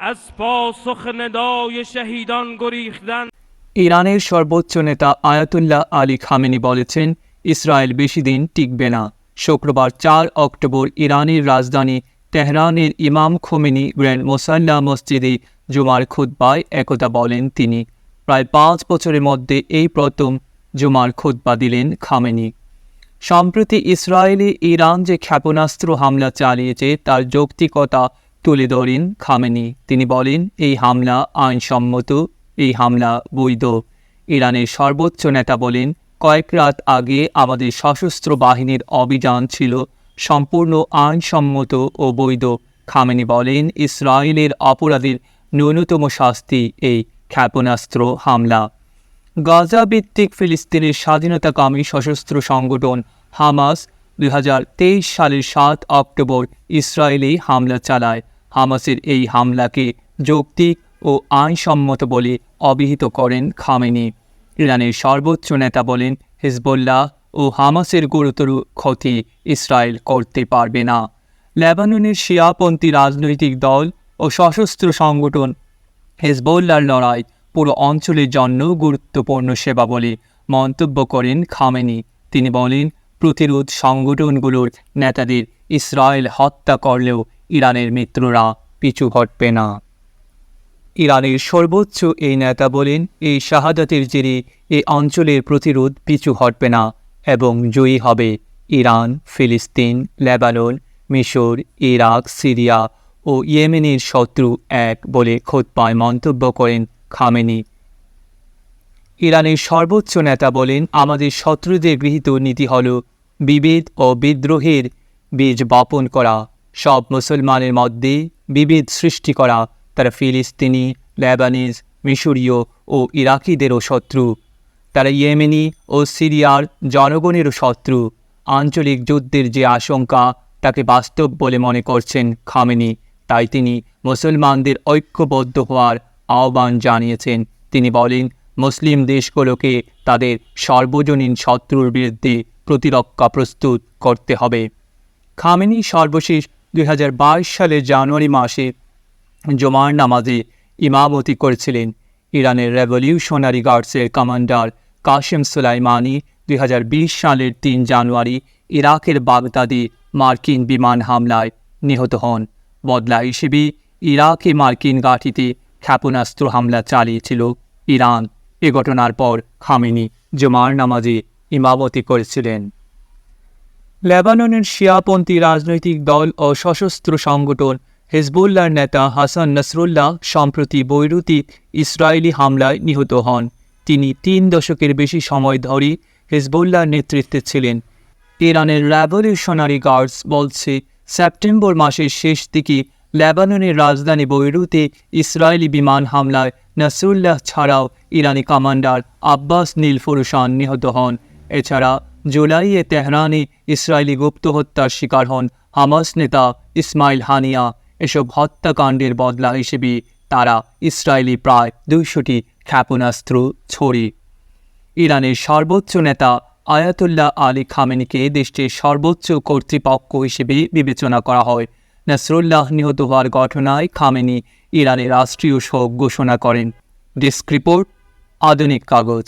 از پاسخ ندای شهیدان گریختن ইরানের সর্বোচ্চ নেতা আয়াতুল্লাহ আলী খামেনি বলেছেন ইসরায়েল বেশি দিন টিকবে না শুক্রবার চার অক্টোবর ইরানের রাজধানী তেহরানের ইমাম খোমেনি গ্র্যান্ড মোসাল্লা মসজিদে জুমার খুদ্বায় একথা বলেন তিনি প্রায় পাঁচ বছরের মধ্যে এই প্রথম জুমার খুদ্বা দিলেন খামেনি সম্প্রতি ইসরায়েলে ইরান যে ক্ষেপণাস্ত্র হামলা চালিয়েছে তার যৌক্তিকতা তুলে ধরেন খামেনি। তিনি বলেন, এই হামলা আইনসম্মত, এই হামলা বৈধ। ইরানের সর্বোচ্চ নেতা বলেন, কয়েক রাত আগে আমাদের সশস্ত্র বাহিনীর অভিযান ছিল সম্পূর্ণ আইনসম্মত ও বৈধ। খামেনি বলেন, ইসরায়েলের অপরাধীর ন্যূনতম শাস্তি এই ক্ষেপণাস্ত্র হামলা। গাজা ভিত্তিক ফিলিস্তিনের স্বাধীনতাকামী সশস্ত্র সংগঠন হামাস দু হাজার তেইশ সালের সাত অক্টোবর ইসরায়েলে হামলা চালায়। হামাসের এই হামলাকে যৌক্তিক ও আইনসম্মত বলে অভিহিত করেন খামেনি। ইরানের সর্বোচ্চ নেতা বলেন, হিজবুল্লাহ ও হামাসের গুরুতর ক্ষতি ইসরায়েল করতে পারবে না। লেবাননের শিয়াপন্থী রাজনৈতিক দল ও সশস্ত্র সংগঠন হেজবুল্লার লড়াই পুরো অঞ্চলের জন্য গুরুত্বপূর্ণ সেবা বলে মন্তব্য করেন খামেনি। তিনি বলেন, প্রতিরোধ সংগঠনগুলোর নেতাদের ইসরায়েল হত্যা করলেও ইরানের মিত্ররা পিছু হটবে না। ইরানের সর্বোচ্চ এই নেতা বলেন, এই শাহাদাতের জেরে এই অঞ্চলের প্রতিরোধ পিছু হটবে না এবং জয়ী হবে ইরান, ফিলিস্তিন, লেবানন, মিশর, ইরাক, সিরিয়া ও ইয়েমেনের শত্রু এক বলে খোদপায় মন্তব্য করেন খামেনি। ইরানের সর্বোচ্চ নেতা বলেন, আমাদের শত্রুদের গৃহীত নীতি হল বিভেদ ও বিদ্রোহের বীজ বপন করা। সব মুসলমানের মধ্যে বিভেদ সৃষ্টি করা তারা ফিলিস্তিনি, লেবানিজ, মিশরীয় ও ইরাকিদেরও শত্রু। তারা ইয়েমেনি ও সিরিয়ার জনগণেরও শত্রু। আঞ্চলিক যুদ্ধের যে আশঙ্কা তাকে বাস্তব বলে মনে করছেন খামেনি, তাই তিনি মুসলমানদের ঐক্যবদ্ধ হওয়ার আহ্বান জানিয়েছেন। তিনি বলেন, মুসলিম দেশগুলোকে তাদের সর্বজনীন শত্রুর বিরুদ্ধে প্রতিরক্ষা প্রস্তুত করতে হবে। খামেনি সর্বশেষ দুই হাজার বাইশ সালের জানুয়ারি মাসে জমার নামাজে ইমামতি করেছিলেন ইরানের রেভলিউশনারি গার্ডসের কমান্ডার কাশেম সুলাইমানি। দুই হাজার বিশ সালের তিন জানুয়ারি ইরাকের বাগদাদে মার্কিন বিমান হামলায় নিহত হন। বদলা হিসেবে ইরাকে মার্কিন ঘাঁটিতে ক্ষেপণাস্ত্র হামলা চালিয়েছিল ইরান। এ ঘটনার পর খামেনি জমার নামাজে ইমামতি করেছিলেন। লেবাননের শিয়াপন্থী রাজনৈতিক দল ও সশস্ত্র সংগঠন হিজবুল্লাহর নেতা হাসান নসরুল্লাহ সম্প্রতি বৈরুতে ইসরায়েলি হামলায় নিহত হন। তিনি তিন দশকের বেশি সময় ধরে হিজবুল্লাহর নেতৃত্বে ছিলেন। ইরানের রেভলিউশনারি গার্ডস বলছে, সেপ্টেম্বর মাসের শেষ দিকে লেবাননের রাজধানী বৈরুতে ইসরায়েলি বিমান হামলায় নসরুল্লাহ ছাড়াও ইরানি কমান্ডার আব্বাস নীল ফুরুসান নিহত হন। এছাড়া জুলাইয়ে তেহরানে ইসরায়েলি গুপ্ত হত্যার শিকার হন হামাস নেতা ইসমাইল হানিয়া। এসব হত্যাকাণ্ডের বদলা হিসেবে তারা ইসরায়েলি প্রায় দুইশোটি ক্ষেপণাস্ত্র ছড়ি। ইরানের সর্বোচ্চ নেতা আয়াতুল্লাহ আলী খামেনিকে দেশটির সর্বোচ্চ কর্তৃপক্ষ হিসেবে বিবেচনা করা হয়। নাসরুল্লাহ নিহত হওয়ার ঘটনায় খামেনি ইরানের রাষ্ট্রীয় শোক ঘোষণা করেন। ডেস্ক রিপোর্ট, আধুনিক কাগজ।